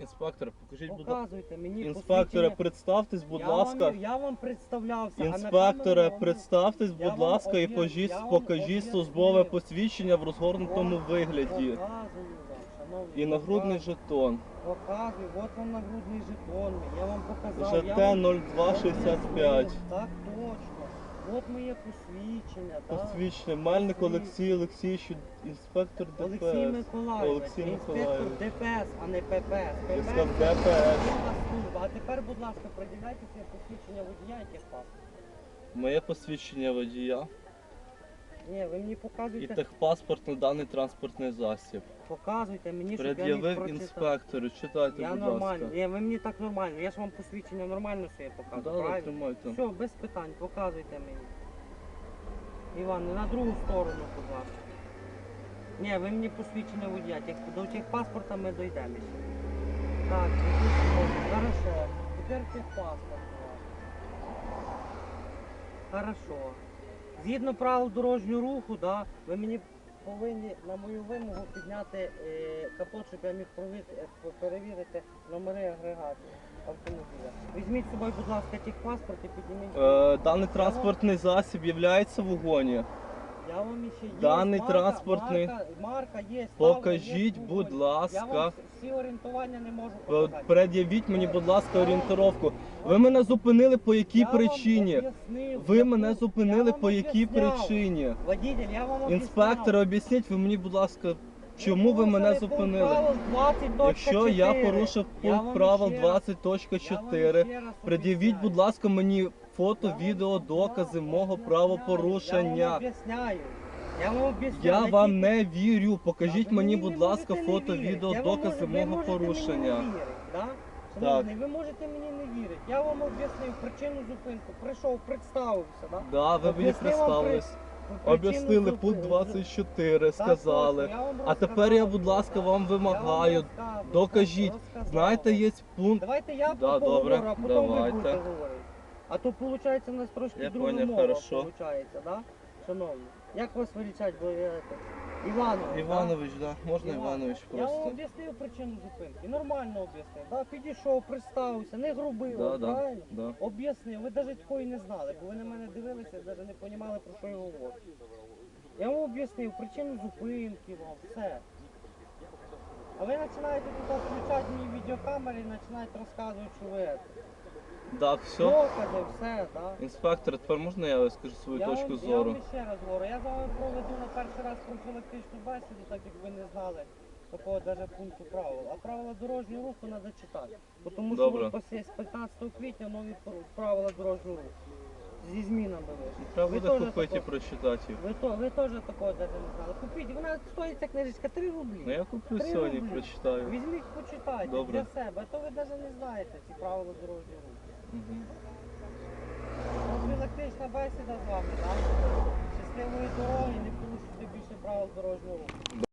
Інспектор, покажіть, будь ласка. Показуйте мені посвідчення. представтесь, будь я ласка. Вам, я вам представлявся. а на Інспекторе, камеру- представтесь, Я будь вам ласка, і об'яс- пожіть- я вам покажіть службове посвідчення в розгорнутому вигляді. І нагрудний жетон. Показую, от вам нагрудний жетон. Я вам показав. я ЖТ вам 0265. об'яснив. Так точно. От моє посвідчення. так. Посвідчення. Мельник Олексій Олексійович, інспектор Олексій ДПС. Миколаївич, Олексій інспектор Миколаївич. ДПС, а не ППС. Я ППС сказав це ДПС. служба. А тепер, будь ласка, приділяйте своє посвідчення водія, яке паспорт. Моє посвідчення водія Ні, ви мені і показуйте, техпаспорт на даний транспортний засіб. показуйте мені, щоб я міг Пред'явив прочитати. інспектору. Читайте, Я будь нормально. ласка. Ні, ви мені так нормально. Я ж вам посвідчення нормально своє показую, Да, да, правильно? тримайте. Все, без питань, показуйте мені. Іван, на другу сторону, будь ласка. Ні, ви мені посвідчення водія. Тех- До техпаспорта ми дійдемо ще. Так, техпаспорт. хорошо. Тепер техпаспорт. у вас. Хорошо. Згідно правил дорожнього руху, да, ви мені повинні на мою вимогу підняти е, капот, щоб я міг е, перевірити номери агрегатів автомобіля. Візьміть з собою, будь ласка, техпаспорт і підніміть. Е, даний транспортний засіб є в вогоні. Я вам ще є Даний марка, транспортний- марка, марка є. Покажіть, ставка, є будь вогонь. Я ласка. вам всі орієнтування не можу показати. Пред'явіть мені, будь ласка, орієнтировку. Ви мене зупинили по якій Я вам причині? об'яснив, Ви яку- мене я зупинили вам по якій об'ясняв. причині? Водитель, я вам Інспектор, об'ясніть ви мені, будь ласка, чому ви мене порушили пункт зупинили? правил 20.4. Якщо я порушив Я пункт вам правил ще раз- 20.4, я вам ще раз пред'явіть, об'ясняю. будь ласка, мені фото, відео, докази мого правопорушення. об'ясняю. Я вам об'ясняю. Я які- вам не вірю. Покажіть мені, будь ласка, фото, відео, докази мого порушення. Шановний, ви можете мені не вірити. Я вам об'яснив причину зупинку. Прийшов, представився, да? Да, ви мені Об'яснив представились. причину Об'яснили пункт 24, Так, сказали. точно, я вам А тепер розказав я, будь ласка, вам Я вимагаю. розказував, Докажіть. розказав. Знаєте, є пункт. Давайте я Да, добре, а потім ви будете говорити. А то виходить у нас трошки Я друга поняв, мова, хорошо. да? Шановні. Як вас величать, бо я це... Іванович, Іванович, да? Можна Іван, Іванович Я вам просто. об'яснив причину зупинки. Нормально об'яснив. Да? Підійшов, представився, не грубив, Да, да, правильно? да. Об'яснив. Ви навіть такої не знали, бо ви на мене дивилися, навіть не розуміли, про що я говорю. Я вам об'яснив причину зупинки вам, все. А ви починаєте тут включати мені відеокамери і починаєте розказувати, що ви це. Так, все. Докази, все, так. Інспектор, тепер можна я скажу свою Я точку вам, я зору? вам ще раз говорю, я з вами проведу на перший раз профілактичну бесіду, так як ви не знали такого навіть пункту правил. А правила дорожнього руху треба читати. Бо Тому що Добре. от після- з 15 квітня нові пр- правила дорожнього руху. Зі змінами вийшли. Треба Ви буде теж купити і тако- прочитати їх. Ви, то, ви теж такого навіть не знали. Купіть, вона стоїть ця книжечка 3 рублі. Ну я куплю Три сьогодні, рублі. прочитаю. Візьміть, почитайте Добре. для себе, а то ви навіть не знаєте ці правила дорожнього руху. Мгм. Профілактична бесіда з вами, так? Щасливої дороги, не порушуйте більше правил дорожнього руху.